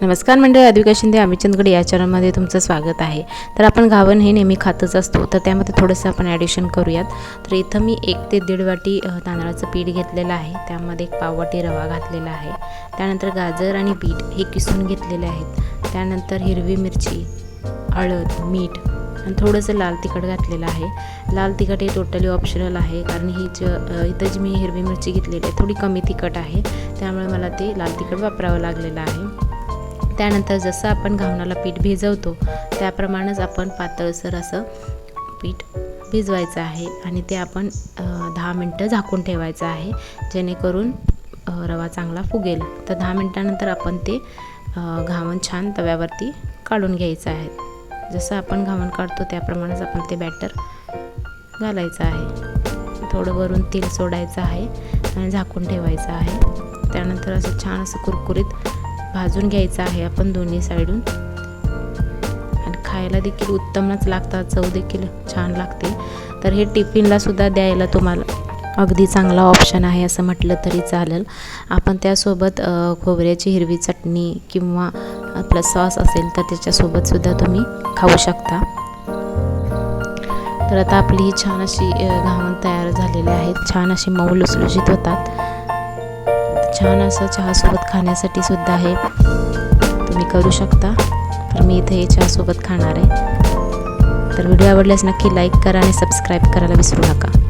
नमस्कार मंडळी अद्विका शिंदे आम्ही चंदगड या चॅनलमध्ये तुमचं स्वागत आहे. तर आपण घावन हे नेहमी खातच असतो तर त्यामध्ये थोडंसं आपण ॲडिशन करूयात. तर इथं मी एक ते दीड वाटी तांदळाचं पीठ घेतलेलं आहे. त्यामध्ये एक पाववाटी रवा घातलेला आहे. त्यानंतर गाजर आणि बीट हे किसून घेतलेले आहेत. त्यानंतर हिरवी मिरची हळद मीठ आणि थोडंसं लाल तिखट घातलेलं आहे. लाल तिखट हे टोटली ऑप्शनल आहे कारण ही ज इथं जी मी हिरवी मिरची घेतलेली आहे थोडी कमी तिखट आहे. त्यामुळे मला ते लाल तिखट वापरावं लागलेलं आहे. त्यानंतर जसं आपण घावणाला पीठ भिजवतो त्याप्रमाणेच आपण पातळसर असं पीठ भिजवायचं आहे आणि ते आपण दहा मिनटं झाकून ठेवायचं आहे जेणेकरून रवा चांगला फुगेल. तर दहा मिनटानंतर आपण ते घावण छान तव्यावरती काढून घ्यायचं आहे. जसं आपण घावण काढतो त्याप्रमाणेच आपण ते बॅटर घालायचं आहे. थोडं वरून तेल सोडायचं आहे आणि झाकून ठेवायचं आहे. त्यानंतर असं छान असं कुरकुरीत भाजून घ्यायचं आहे आपण दोन्ही साईडून. आणि खायला देखील उत्तमच लागतात चव देखील छान लागते. तर हे टिफिनला सुद्धा द्यायला तुम्हाला अगदी चांगला ऑप्शन आहे असं म्हटलं तरी चालेल. आपण त्यासोबत खोबऱ्याची हिरवी चटणी किंवा आपला सॉस असेल तर त्याच्यासोबतसुद्धा तुम्ही खाऊ शकता. तर आता आपली ही छान अशी अ, घावण तयार झालेली आहेत छान अशी मऊ लुसलुशीत होतात. छान असं चहासोबत खाण्यासाठी सुद्धा आहे. तुम्ही करू शकता. तर मी इथे हे चहासोबत खाणार आहे. तर व्हिडिओ आवडल्यास नक्की लाईक करा आणि सबस्क्राईब करायला विसरू नका.